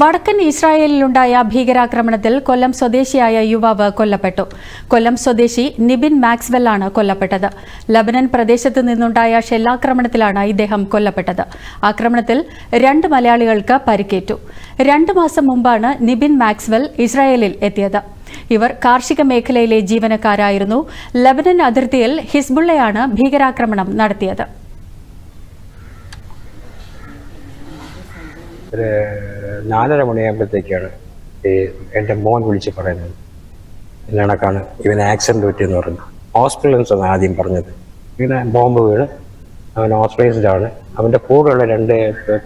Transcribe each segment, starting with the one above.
വടക്കൻ ഇസ്രായേലിലുണ്ടായ ഭീകരാക്രമണത്തിൽ കൊല്ലം സ്വദേശിയായ യുവാവ് കൊല്ലപ്പെട്ടു. കൊല്ലം സ്വദേശി നിബിൻ മാക്സ്വെല്ലാണ് കൊല്ലപ്പെട്ടത്. ലബനൻ പ്രദേശത്ത് നിന്നുണ്ടായ ഷെല്ലാക്രമണത്തിലാണ് ഇദ്ദേഹം കൊല്ലപ്പെട്ടത്. ആക്രമണത്തിൽ രണ്ട് മലയാളികൾക്ക് പരിക്കേറ്റു. രണ്ട് മാസം മുമ്പാണ് നിബിൻ മാക്സ്വെൽ ഇസ്രായേലിൽ എത്തിയത്. ഇവർ കാർഷിക മേഖലയിലെ ജീവനക്കാരായിരുന്നു. ലബനൻ അതിർത്തിയിൽ ഹിസ്ബുള്ളയാണ് ഭീകരാക്രമണം നടത്തിയത്. ഒരു നാലര മണിയാകുമ്പോഴത്തേക്കാണ് ഈ എന്റെ മോൻ വിളിച്ച് പറയുന്നത്. ഇന്ന ഇവൻ ഇവന് ആക്സിഡന്റ് പറ്റിയെന്ന് പറഞ്ഞു ഹോസ്പിറ്റലിൽസ് ആണ് ആദ്യം പറഞ്ഞത്. ഇങ്ങനെ ബോംബ് വീണ് അവൻ ഹോസ്പിറ്റലൈസ്ഡാണ് അവന്റെ കൂടെയുള്ള രണ്ട്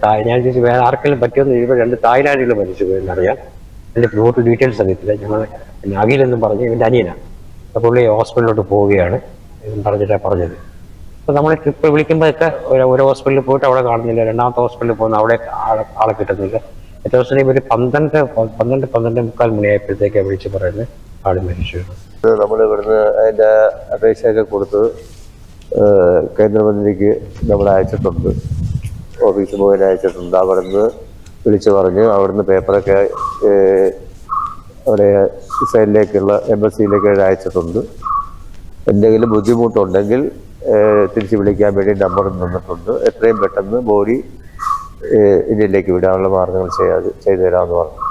തായ് ഞാൻ ചോദിച്ചു വേറെ ആർക്കെങ്കിലും പറ്റിയെന്ന് ചോദിച്ചപ്പോൾ രണ്ട് തായ്ലാൻഡിൽ മരിച്ചു പോയെന്നറിയാം എന്റെ ടോട്ടൽ ഡീറ്റെയിൽസ് അറിയത്തില്ല. ഞങ്ങൾ അഖിലെന്നും പറഞ്ഞ് ഇവന്റെ അനിയനാണ്. അപ്പോൾ പുള്ളി ഹോസ്പിറ്റലിലോട്ട് പോവുകയാണ്. പറഞ്ഞിട്ടാണ് പറഞ്ഞത്. അപ്പോൾ നമ്മൾ ട്രിപ്പ് വിളിക്കുമ്പോഴൊക്കെ ഒരു ഒരു ഹോസ്പിറ്റലിൽ പോയിട്ട് അവിടെ കാണുന്നില്ല. രണ്ടാമത്തെ ഹോസ്പിറ്റലിൽ പോകുന്ന അവിടെ ആളെ കിട്ടുന്നില്ല. ഏറ്റവും ദിവസം ഇവർ പന്ത്രണ്ട് പന്ത്രണ്ട് പന്ത്രണ്ട് മുക്കാൽ മണിയായപ്പോഴത്തേക്കാണ് വിളിച്ച് പറയുന്നത്. ആൾ മരിച്ചു. നമ്മൾ ഇവിടുന്ന് അതിന്റെ അപേക്ഷയൊക്കെ കൊടുത്ത് കേന്ദ്രമന്ത്രിക്ക് നമ്മൾ അയച്ചിട്ടുണ്ട്. ഓഫീസ് മുഖേന അയച്ചിട്ടുണ്ട്. അവിടുന്ന് വിളിച്ചു പറഞ്ഞ് അവിടുന്ന് പേപ്പറൊക്കെ അവിടെ ഇസ്രായേലിലേക്കുള്ള എംബസിയിലേക്ക് അയച്ചിട്ടുണ്ട്. എന്തെങ്കിലും ബുദ്ധിമുട്ടുണ്ടെങ്കിൽ തിരിച്ച് വിളിക്കാൻ വേണ്ടി നമ്പർ തന്നിട്ടുണ്ട് എത്രയും പെട്ടെന്ന് ബോഡി ഇന്ത്യയിലേക്ക് വിടാനുള്ള മാർഗങ്ങൾ ചെയ്യാതെ ചെയ്തു തരാമെന്ന് പറഞ്ഞു.